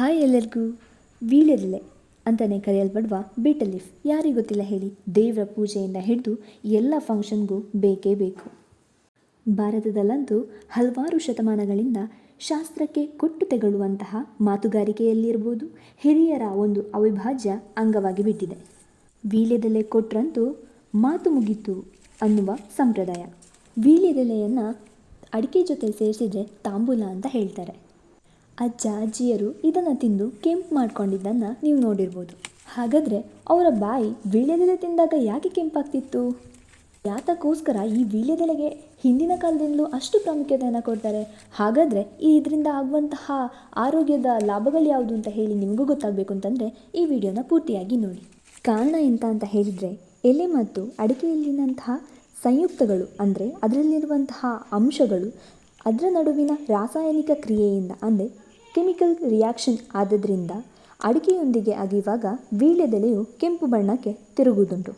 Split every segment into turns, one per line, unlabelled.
Hi ಎಲ್ಲರಿಗೂ. ವೀಳ್ಯದೆಲೆ ಅಂತಲೇ ಕರೆಯಲ್ಪಡುವ ಬೀಟಲ್ ಯಾರಿಗೂ ಯಾರಿಗೆ ಗೊತ್ತಿಲ್ಲ ಹೇಳಿ, ದೇವರ ಪೂಜೆಯಿಂದ ಹಿಡಿದು ಎಲ್ಲ ಫಂಕ್ಷನ್ಗೂ ಬೇಕೇ ಬೇಕು. ಭಾರತದಲ್ಲಂತೂ ಹಲವಾರು ಶತಮಾನಗಳಿಂದ ಶಾಸ್ತ್ರಕ್ಕೆ ಕೊಟ್ಟು ತೆಗೊಳ್ಳುವಂತಹ ಮಾತುಗಾರಿಕೆಯಲ್ಲಿರ್ಬೋದು, ಹಿರಿಯರ ಒಂದು ಅವಿಭಾಜ್ಯ ಅಂಗವಾಗಿ ಬಿಟ್ಟಿದೆ. ವೀಳ್ಯದೆಲೆ ಕೊಟ್ರಂತೂ ಮಾತು ಮುಗೀತು ಅನ್ನುವ ಸಂಪ್ರದಾಯ. ವೀಳ್ಯದೆಲೆಯನ್ನು ಅಡಿಕೆ ಜೊತೆ ಸೇರಿಸಿದರೆ ತಾಂಬೂಲ ಅಂತ ಹೇಳ್ತಾರೆ. ಅಜ್ಜ, ಅಜ್ಜಿಯರು ಇದನ್ನು ತಿಂದು ಕೆಂಪು ಮಾಡ್ಕೊಂಡಿದ್ದನ್ನು ನೀವು ನೋಡಿರ್ಬೋದು. ಹಾಗಾದರೆ ಅವರ ಬಾಯಿ ವೀಳ್ಯದೆಲೆ ತಿಂದಾಗ ಯಾಕೆ ಕೆಂಪಾಗ್ತಿತ್ತು? ಯಾತಕ್ಕೋಸ್ಕರ ಈ ವೀಳ್ಯದೆಲೆಗೆ ಹಿಂದಿನ ಕಾಲದಿಂದಲೂ ಅಷ್ಟು ಪ್ರಾಮುಖ್ಯತೆಯನ್ನು ಕೊಡ್ತಾರೆ? ಹಾಗಾದರೆ ಈ ಇದರಿಂದ ಆಗುವಂತಹ ಆರೋಗ್ಯದ ಲಾಭಗಳು ಯಾವುದು ಅಂತ ಹೇಳಿ ನಿಮಗೂ ಗೊತ್ತಾಗಬೇಕು ಅಂತಂದರೆ ಈ ವಿಡಿಯೋನ ಪೂರ್ತಿಯಾಗಿ ನೋಡಿ. ಕಾರಣ ಎಂತ ಅಂತ ಹೇಳಿದರೆ, ಎಲೆ ಮತ್ತು ಅಡಿಕೆಯಲ್ಲಿನಂತಹ ಸಂಯುಕ್ತಗಳು ಅಂದರೆ ಅದರಲ್ಲಿರುವಂತಹ ಅಂಶಗಳು ಅದರ ನಡುವಿನ ರಾಸಾಯನಿಕ ಕ್ರಿಯೆಯಿಂದ ಅಂದರೆ ಕೆಮಿಕಲ್ ರಿಯಾಕ್ಷನ್ ಆದ್ದರಿಂದ ಅಡಿಕೆಯೊಂದಿಗೆ ಅಗಿಯುವಾಗ ವೀಳ್ಯದೆಲೆಯು ಕೆಂಪು ಬಣ್ಣಕ್ಕೆ ತಿರುಗುವುದುಂಟು.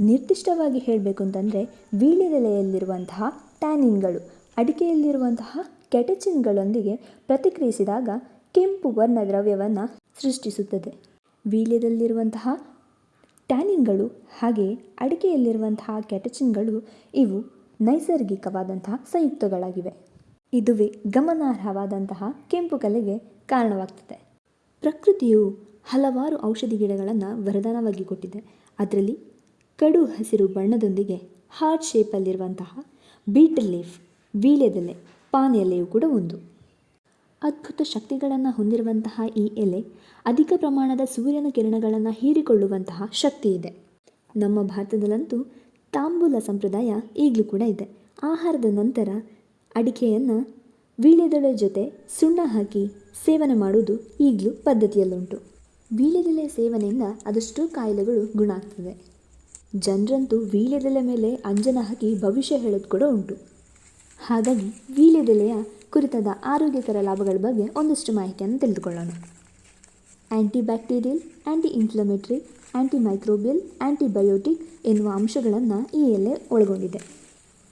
ನಿರ್ದಿಷ್ಟವಾಗಿ ಹೇಳಬೇಕು ಅಂತಂದರೆ ವೀಳ್ಯದೆಲೆಯಲ್ಲಿರುವಂತಹ ಟ್ಯಾನಿನ್ಗಳು, ಅಡಿಕೆಯಲ್ಲಿರುವಂತಹ ಕೆಟಚಿನ್ಗಳೊಂದಿಗೆ ಪ್ರತಿಕ್ರಿಯಿಸಿದಾಗ ಕೆಂಪು ವರ್ಣ ದ್ರವ್ಯವನ್ನು ಸೃಷ್ಟಿಸುತ್ತದೆ. ವೀಳ್ಯದಲ್ಲಿರುವಂತಹ ಟ್ಯಾನಿನ್ಗಳು ಹಾಗೆಯೇ ಅಡಿಕೆಯಲ್ಲಿರುವಂತಹ ಕೆಟಚಿನ್ಗಳು ಇವು ನೈಸರ್ಗಿಕವಾದಂತಹ ಸಂಯುಕ್ತಗಳಾಗಿವೆ. ಇದುವೇ ಗಮನಾರ್ಹವಾದಂತಹ ಕೆಂಪು ಕಲೆಗೆ ಕಾರಣವಾಗ್ತದೆ. ಪ್ರಕೃತಿಯು ಹಲವಾರು ಔಷಧಿ ಗಿಡಗಳನ್ನು ವರದಾನವಾಗಿ ಕೊಟ್ಟಿದೆ. ಅದರಲ್ಲಿ ಕಡು ಹಸಿರು ಬಣ್ಣದೊಂದಿಗೆ ಹಾರ್ಟ್ ಶೇಪಲ್ಲಿರುವಂತಹ ಬೀಟಲ್ ಲೀಫ್, ವೀಳ್ಯದೆಲೆ, ಪಾನ್ ಎಲೆಯು ಕೂಡ ಒಂದು. ಅದ್ಭುತ ಶಕ್ತಿಗಳನ್ನು ಹೊಂದಿರುವಂತಹ ಈ ಎಲೆ ಅಧಿಕ ಪ್ರಮಾಣದ ಸೂರ್ಯನ ಕಿರಣಗಳನ್ನು ಹೀರಿಕೊಳ್ಳುವಂತಹ ಶಕ್ತಿ ಇದೆ. ನಮ್ಮ ಭಾರತದಲ್ಲಂತೂ ತಾಂಬೂಲ ಸಂಪ್ರದಾಯ ಈಗಲೂ ಕೂಡ ಇದೆ. ಆಹಾರದ ನಂತರ ಅಡಿಕೆಯನ್ನು ವೀಳ್ಯದೆಲೆ ಜೊತೆ ಸುಣ್ಣ ಹಾಕಿ ಸೇವನೆ ಮಾಡುವುದು ಈಗಲೂ ಪದ್ಧತಿಯಲ್ಲುಂಟು. ವೀಳ್ಯದೆಲೆ ಸೇವನೆಯಿಂದ ಅದಷ್ಟು ಕಾಯಿಲೆಗಳು ಗುಣ ಆಗ್ತದೆ. ಜನರಂತೂ ವೀಳ್ಯದೆಲೆ ಮೇಲೆ ಅಂಜನ ಹಾಕಿ ಭವಿಷ್ಯ ಹೇಳೋದು ಕೂಡ ಉಂಟು. ಹಾಗಾಗಿ ವೀಳ್ಯದೆಲೆಯ ಕುರಿತಾದ ಆರೋಗ್ಯಕರ ಲಾಭಗಳ ಬಗ್ಗೆ ಒಂದಷ್ಟು ಮಾಹಿತಿಯನ್ನು ತಿಳಿದುಕೊಳ್ಳೋಣ. Anti bacterial anti inflammatory anti microbial antibiotic ಎನ್ನುವ ಅಂಶಗಳನ್ನು ಈ ಎಲೆ ಒಳಗೊಂಡಿದೆ.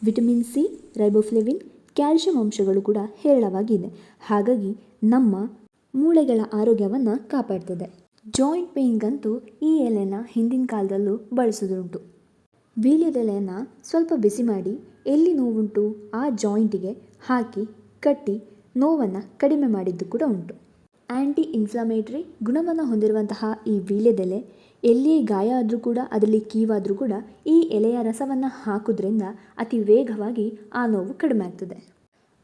ವಿಟಮಿನ್ ಸಿ, ರೈಬೋಫ್ಲೆವಿನ್ ಕ್ಯಾಲ್ಶಿಯಂ ಅಂಶಗಳು ಕೂಡ ಹೇರಳವಾಗಿದೆ ಹಾಗಾಗಿ ನಮ್ಮ ಮೂಳೆಗಳ ಆರೋಗ್ಯವನ್ನು ಕಾಪಾಡ್ತದೆ. ಜಾಯಿಂಟ್ ಪೇಯ್ನ್ಗಂತೂ ಈ ಎಲೆನ ಹಿಂದಿನ ಕಾಲದಲ್ಲೂ ಬಳಸೋದುಂಟು ವೀಳ್ಯದೆಲೆಯನ್ನು ಸ್ವಲ್ಪ ಬಿಸಿ ಮಾಡಿ ಎಲ್ಲಿ ನೋವುಂಟು ಆ ಜಾಯಿಂಟಿಗೆ ಹಾಕಿ ಕಟ್ಟಿ ನೋವನ್ನು ಕಡಿಮೆ ಮಾಡಿದ್ದು ಕೂಡ ಉಂಟು. ಆ್ಯಂಟಿ ಇನ್ಫ್ಲಮೇಟ್ರಿ ಗುಣವನ್ನು ಹೊಂದಿರುವಂತಹ ಈ ವೀಳ್ಯದೆಲೆ ಎಲ್ಲಿಯೇ ಗಾಯ ಆದರೂ ಕೂಡ, ಅದರಲ್ಲಿ ಕೀವಾದರೂ ಕೂಡ ಈ ಎಲೆಯ ರಸವನ್ನು ಹಾಕೋದ್ರಿಂದ ಅತಿ ವೇಗವಾಗಿ ಆ ನೋವು ಕಡಿಮೆ ಆಗ್ತದೆ.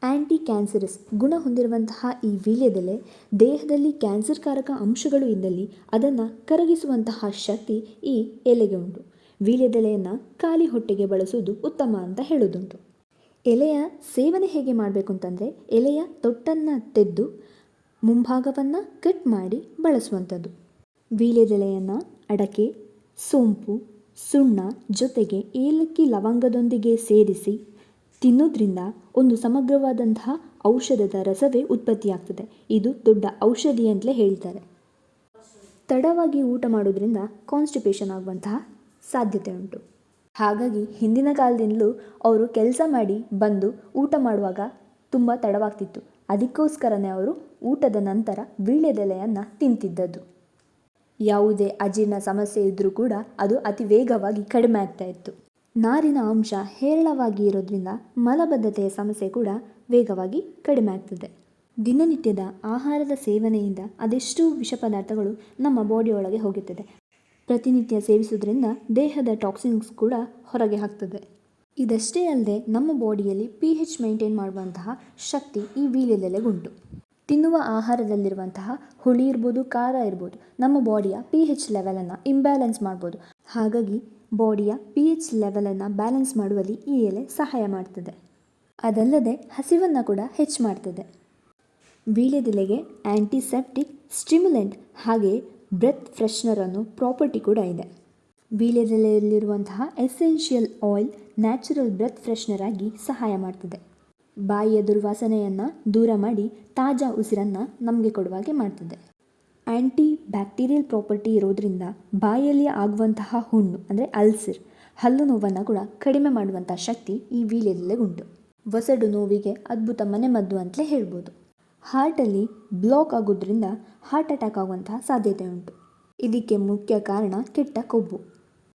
ಆ್ಯಂಟಿ ಕ್ಯಾನ್ಸರಸ್ ಗುಣ ಹೊಂದಿರುವಂತಹ ಈ ವೀಳ್ಯದೆಲೆ ದೇಹದಲ್ಲಿ ಕ್ಯಾನ್ಸರ್ಕಾರಕ ಅಂಶಗಳು ಇದ್ದಲ್ಲಿ ಅದನ್ನು ಕರಗಿಸುವಂತಹ ಶಕ್ತಿ ಈ ಎಲೆಗೆ ಉಂಟು. ವೀಳ್ಯದೆಲೆಯನ್ನು ಖಾಲಿ ಹೊಟ್ಟೆಗೆ ಬಳಸುವುದು ಉತ್ತಮ ಅಂತ ಹೇಳೋದುಂಟು ಎಲೆಯ ಸೇವನೆ ಹೇಗೆ ಮಾಡಬೇಕು ಅಂತಂದರೆ, ಎಲೆಯ ತೊಟ್ಟನ್ನು ತೆದ್ದು ಮುಂಭಾಗವನ್ನು ಕಟ್ ಮಾಡಿ ಬಳಸುವಂಥದ್ದು. ವೀಳ್ಯದೆಲೆಯನ್ನು ಅಡಕೆ, ಸೋಂಪು, ಸುಣ್ಣ ಜೊತೆಗೆ ಏಲಕ್ಕಿ ಲವಂಗದೊಂದಿಗೆ ಸೇರಿಸಿ ತಿನ್ನೋದ್ರಿಂದ ಒಂದು ಸಮಗ್ರವಾದಂತಹ ಔಷಧದ ರಸವೇ ಉತ್ಪತ್ತಿಯಾಗ್ತದೆ. ಇದು ದೊಡ್ಡ ಔಷಧಿ ಅಂತಲೇ ಹೇಳ್ತಾರೆ. ತಡವಾಗಿ ಊಟ ಮಾಡೋದ್ರಿಂದ ಕಾನ್ಸ್ಟಿಪೇಷನ್ ಆಗುವಂತಹ ಸಾಧ್ಯತೆ ಉಂಟು. ಹಾಗಾಗಿ ಹಿಂದಿನ ಕಾಲದಿಂದಲೂ ಅವರು ಕೆಲಸ ಮಾಡಿ ಬಂದು ಊಟ ಮಾಡುವಾಗ ತುಂಬ ತಡವಾಗ್ತಿತ್ತು. ಅದಕ್ಕೋಸ್ಕರನೇ ಅವರು ಊಟದ ನಂತರ ವೀಳ್ಯದೆಲೆಯನ್ನು ತಿಂತಿದ್ದದ್ದು. ಯಾವುದೇ ಅಜೀರ್ಣ ಸಮಸ್ಯೆ ಇದ್ದರೂ ಕೂಡ ಅದು ಅತಿ ವೇಗವಾಗಿ ಕಡಿಮೆ ಆಗ್ತಾ ಇತ್ತು. ನಾರಿನ ಅಂಶ ಹೇರಳವಾಗಿ ಇರೋದ್ರಿಂದ ಮಲಬದ್ಧತೆಯ ಸಮಸ್ಯೆ ಕೂಡ ವೇಗವಾಗಿ ಕಡಿಮೆ ಆಗ್ತದೆ. ದಿನನಿತ್ಯದ ಆಹಾರದ ಸೇವನೆಯಿಂದ ಅದೆಷ್ಟೋ ವಿಷ ಪದಾರ್ಥಗಳು ನಮ್ಮ ಬಾಡಿಯೊಳಗೆ ಹೋಗುತ್ತದೆ. ಪ್ರತಿನಿತ್ಯ ಸೇವಿಸುವುದರಿಂದ ದೇಹದ ಟಾಕ್ಸಿನ್ಸ್ ಕೂಡ ಹೊರಗೆ ಹಾಕ್ತದೆ. ಇದಷ್ಟೇ ಅಲ್ಲದೆ ನಮ್ಮ ಬಾಡಿಯಲ್ಲಿ ಪಿ ಹೆಚ್ ಮೈಂಟೈನ್ ಮಾಡುವಂತಹ ಶಕ್ತಿ ಈ ವೀಳ್ಯದೆಲೆಗುಂಟು ತಿನ್ನುವ ಆಹಾರದಲ್ಲಿರುವಂತಹ ಹುಳಿ ಇರ್ಬೋದು, ಖಾರ ಇರ್ಬೋದು, ನಮ್ಮ ಬಾಡಿಯ ಪಿ ಹೆಚ್ ಲೆವೆಲನ್ನು ಇಂಬ್ಯಾಲೆನ್ಸ್ ಮಾಡ್ಬೋದು. ಹಾಗಾಗಿ ಬಾಡಿಯ ಪಿ ಎಚ್ ಲೆವೆಲನ್ನು ಬ್ಯಾಲೆನ್ಸ್ ಮಾಡುವಲ್ಲಿ ಈ ಎಲೆ ಸಹಾಯ ಮಾಡ್ತದೆ. ಅದಲ್ಲದೆ ಹಸಿವನ್ನು ಕೂಡ ಹೆಚ್ಚು ಮಾಡ್ತದೆ. ವೀಳ್ಯದೆಲೆಗೆ ಆ್ಯಂಟಿಸೆಪ್ಟಿಕ್ ಸ್ಟಿಮ್ಯುಲೆಂಟ್ ಹಾಗೆ ಬ್ರೆತ್ ಫ್ರೆಶ್ನರ್ ಅನ್ನೋ ಪ್ರಾಪರ್ಟಿ ಕೂಡ ಇದೆ. ವೀಳ್ಯದೆಲೆಯಲ್ಲಿರುವಂತಹ essential oil natural breath freshener ಆಗಿ ಸಹಾಯ ಮಾಡ್ತದೆ. ಬಾಯಿಯ ದುರ್ವಾಸನೆಯನ್ನು ದೂರ ಮಾಡಿ ತಾಜಾ ಉಸಿರನ್ನು ನಮಗೆ ಕೊಡುವಾಗೆ ಮಾಡ್ತದೆ. ಆ್ಯಂಟಿ ಬ್ಯಾಕ್ಟೀರಿಯಲ್ ಪ್ರಾಪರ್ಟಿ ಇರೋದ್ರಿಂದ ಬಾಯಲ್ಲಿ ಆಗುವಂತಹ ಹುಣ್ಣು, ಅಂದರೆ ಅಲ್ಸರ್, ಹಲ್ಲು ನೋವನ್ನು ಕೂಡ ಕಡಿಮೆ ಮಾಡುವಂಥ ಶಕ್ತಿ ಈ ವೀಳ್ಯದೆಲೆಗುಂಟು ವಸಡು ನೋವಿಗೆ ಅದ್ಭುತ ಮನೆಮದ್ದು ಅಂತಲೇ ಹೇಳ್ಬೋದು. ಹಾರ್ಟಲ್ಲಿ ಬ್ಲಾಕ್ ಆಗೋದ್ರಿಂದ ಹಾರ್ಟ್ ಅಟ್ಯಾಕ್ ಆಗುವಂತಹ ಸಾಧ್ಯತೆ ಉಂಟು. ಇದಕ್ಕೆ ಮುಖ್ಯ ಕಾರಣ ಕೆಟ್ಟ ಕೊಬ್ಬು.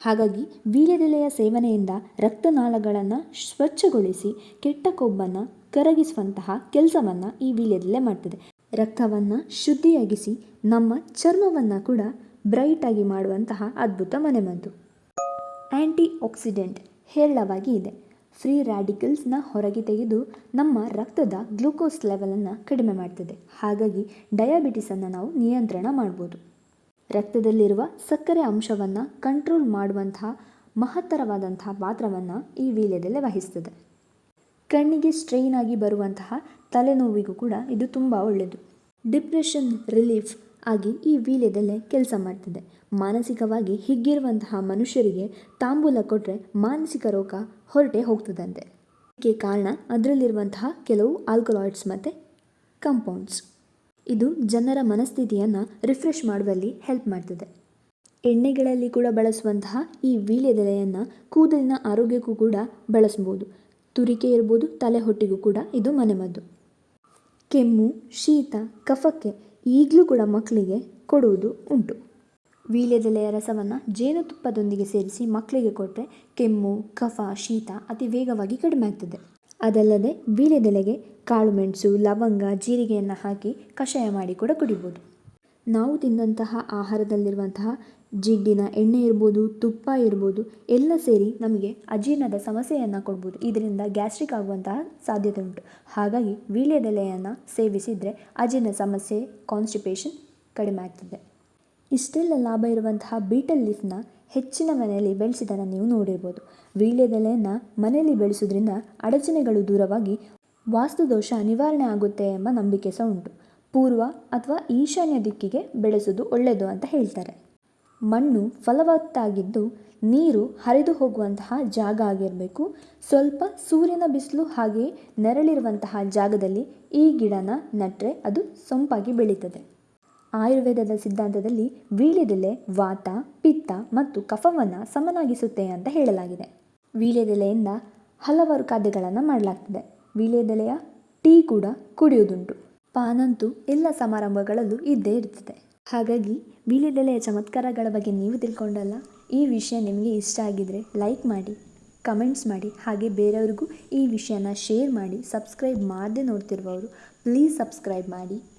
ಹಾಗಾಗಿ ವೀಳ್ಯದೆಲೆಯ ಸೇವನೆಯಿಂದ ರಕ್ತನಾಳಗಳನ್ನು ಸ್ವಚ್ಛಗೊಳಿಸಿ ಕೆಟ್ಟ ಕೊಬ್ಬನ್ನು ಕರಗಿಸುವಂತಹ ಕೆಲಸವನ್ನು ಈ ವೀಳ್ಯದೆಲೆ ಮಾಡ್ತದೆ. ರಕ್ತವನ್ನು ಶುದ್ಧಿಯಾಗಿಸಿ ನಮ್ಮ ಚರ್ಮವನ್ನು ಕೂಡ ಬ್ರೈಟಾಗಿ ಮಾಡುವಂತಹ ಅದ್ಭುತ ಮನೆಮದ್ದು ಆ್ಯಂಟಿ ಆಕ್ಸಿಡೆಂಟ್ ಹೇರಳವಾಗಿ ಇದೆ. ಫ್ರೀ ರ್ಯಾಡಿಕಲ್ಸ್ನ ಹೊರಗೆ ತೆಗೆದು ನಮ್ಮ ರಕ್ತದ ಗ್ಲೂಕೋಸ್ ಲೆವೆಲನ್ನು ಕಡಿಮೆ ಮಾಡ್ತದೆ. ಹಾಗಾಗಿ ಡಯಾಬಿಟಿಸನ್ನು ನಾವು ನಿಯಂತ್ರಣ ಮಾಡ್ಬೋದು. ರಕ್ತದಲ್ಲಿರುವ ಸಕ್ಕರೆ ಅಂಶವನ್ನು ಕಂಟ್ರೋಲ್ ಮಾಡುವಂತಹ ಮಹತ್ತರವಾದಂತಹ ಪಾತ್ರವನ್ನು ಈ ವೀಳ್ಯದೆಲೆ ವಹಿಸ್ತದೆ. ಕಣ್ಣಿಗೆ ಸ್ಟ್ರೈನ್ ಆಗಿ ಬರುವಂತಹ ತಲೆನೋವಿಗೂ ಕೂಡ ಇದು ತುಂಬ ಒಳ್ಳೆಯದು ಡಿಪ್ರೆಷನ್ ರಿಲೀಫ್ ಆಗಿ ಈ ವೀಳ್ಯದಲ್ಲೇ ಕೆಲಸ ಮಾಡ್ತದೆ. ಮಾನಸಿಕವಾಗಿ ಹಿಗ್ಗಿರುವಂತಹ ಮನುಷ್ಯರಿಗೆ ತಾಂಬೂಲ ಕೊಟ್ಟರೆ ಮಾನಸಿಕ ರೋಗ ಹೊರಟೆ ಹೋಗ್ತದಂತೆ. ಇದಕ್ಕೆ ಕಾರಣ ಅದರಲ್ಲಿರುವಂತಹ ಕೆಲವು ಆಲ್ಕೊಲಾಯ್ಡ್ಸ್ ಮತ್ತು ಕಂಪೌಂಡ್ಸ್ ಇದು ಜನರ ಮನಸ್ಥಿತಿಯನ್ನು ರಿಫ್ರೆಶ್ ಮಾಡುವಲ್ಲಿ ಹೆಲ್ಪ್ ಮಾಡ್ತದೆ. ಎಣ್ಣೆಗಳಲ್ಲಿ ಕೂಡ ಬಳಸುವಂತಹ ಈ ವೀಳ್ಯದೆಲೆಯನ್ನು ಕೂದಲಿನ ಆರೋಗ್ಯಕ್ಕೂ ಕೂಡ ಬಳಸ್ಬೋದು. ತುರಿಕೆ ಇರ್ಬೋದು ತಲೆ ಹೊಟ್ಟಿಗೂ ಕೂಡ ಇದು ಮನೆಮದ್ದು. ಕೆಮ್ಮು, ಶೀತ, ಕಫಕ್ಕೆ ಈಗಲೂ ಕೂಡ ಮಕ್ಕಳಿಗೆ ಕೊಡುವುದು ಉಂಟು. ವೀಳ್ಯದೆಲೆಯ ರಸವನ್ನು ಜೇನುತುಪ್ಪದೊಂದಿಗೆ ಸೇರಿಸಿ ಮಕ್ಕಳಿಗೆ ಕೊಟ್ಟರೆ ಕೆಮ್ಮು, ಕಫ, ಶೀತ ಅತಿ ವೇಗವಾಗಿ ಕಡಿಮೆ ಆಗ್ತದೆ. ಅದಲ್ಲದೆ ವೀಳ್ಯದೆಲೆಗೆ ಕಾಳುಮೆಣಸು ಲವಂಗ, ಜೀರಿಗೆಯನ್ನು ಹಾಕಿ ಕಷಾಯ ಮಾಡಿ ಕೂಡ ಕುಡಿಬೋದು. ನಾವು ತಿಂದಂತಹ ಆಹಾರದಲ್ಲಿರುವಂತಹ ಜಿಡ್ಡಿನ ಎಣ್ಣೆ ಇರ್ಬೋದು, ತುಪ್ಪ ಇರ್ಬೋದು, ಎಲ್ಲ ಸೇರಿ ನಮಗೆ ಅಜೀರ್ಣದ ಸಮಸ್ಯೆಯನ್ನು ಕೊಡ್ಬೋದು. ಇದರಿಂದ ಗ್ಯಾಸ್ಟ್ರಿಕ್ ಆಗುವಂತಹ ಸಾಧ್ಯತೆ ಉಂಟು. ಹಾಗಾಗಿ ವೀಳ್ಯದೆಲೆಯನ್ನು ಸೇವಿಸಿದರೆ ಅಜೀರ್ಣ ಸಮಸ್ಯೆ, ಕಾನ್ಸ್ಟಿಪೇಷನ್ ಕಡಿಮೆ ಆಗ್ತದೆ. ಇಷ್ಟೆಲ್ಲ ಲಾಭ ಇರುವಂತಹ ಬೀಟಲ್ ಲೀಫ್ನ ಹೆಚ್ಚಿನ ಮನೆಯಲ್ಲಿ ಬೆಳೆಸಿದನ್ನು ನೀವು ನೋಡಿರ್ಬೋದು. ವೀಳ್ಯದೆಲೆಯನ್ನು ಮನೆಯಲ್ಲಿ ಬೆಳೆಸೋದ್ರಿಂದ ಅಡಚಣೆಗಳು ದೂರವಾಗಿ ವಾಸ್ತುದೋಷ ನಿವಾರಣೆ ಆಗುತ್ತೆ ಎಂಬ ನಂಬಿಕೆ ಸಹ ಉಂಟು. ಪೂರ್ವ ಅಥವಾ ಈಶಾನ್ಯ ದಿಕ್ಕಿಗೆ ಬೆಳೆಸೋದು ಒಳ್ಳೆಯದು ಅಂತ ಹೇಳ್ತಾರೆ. ಮಣ್ಣು ಫಲವತ್ತಾಗಿದ್ದು ನೀರು ಹರಿದು ಹೋಗುವಂತಹ ಜಾಗ ಆಗಿರಬೇಕು. ಸ್ವಲ್ಪ ಸೂರ್ಯನ ಬಿಸಿಲು ಹಾಗೆ ನೆರಳಿರುವಂತಹ ಜಾಗದಲ್ಲಿ ಈ ಗಿಡನ ನೆಟ್ಟರೆ ಅದು ಸೊಂಪಾಗಿ ಬೆಳೀತದೆ. ಆಯುರ್ವೇದದ ಸಿದ್ಧಾಂತದಲ್ಲಿ ವೀಳ್ಯದೆಲೆ, ವಾತ, ಪಿತ್ತ ಮತ್ತು ಕಫವನ್ನು ಸಮನಾಗಿಸುತ್ತೆ ಅಂತ ಹೇಳಲಾಗಿದೆ. ವೀಳ್ಯದೆಲೆಯಿಂದ ಹಲವಾರು ಖಾದ್ಯಗಳನ್ನು ಮಾಡಲಾಗ್ತದೆ. ವೀಳ್ಯದೆಲೆಯ ಟೀ ಕೂಡ ಕುಡಿಯುವುದುಂಟು. ಪಾನಂತೂ ಎಲ್ಲ ಸಮಾರಂಭಗಳಲ್ಲೂ ಇದ್ದೇ ಇರ್ತದೆ. ಹಾಗಾಗಿ ವೀಳ್ಯದೆಲೆಯ ಚಮತ್ಕಾರಗಳ ಬಗ್ಗೆ ನೀವು ತಿಳ್ಕೊಂಡಲ್ಲ? ಈ ವಿಷಯ ನಿಮಗೆ ಇಷ್ಟ ಆಗಿದರೆ ಲೈಕ್ ಮಾಡಿ, ಕಮೆಂಟ್ಸ್ ಮಾಡಿ, ಹಾಗೆ ಬೇರೆಯವ್ರಿಗೂ ಈ ವಿಷಯನ ಶೇರ್ ಮಾಡಿ, ಸಬ್ಸ್ಕ್ರೈಬ್ ಮಾಡದೆ ನೋಡ್ತಿರುವವರು, ಪ್ಲೀಸ್ ಸಬ್ಸ್ಕ್ರೈಬ್ ಮಾಡಿ.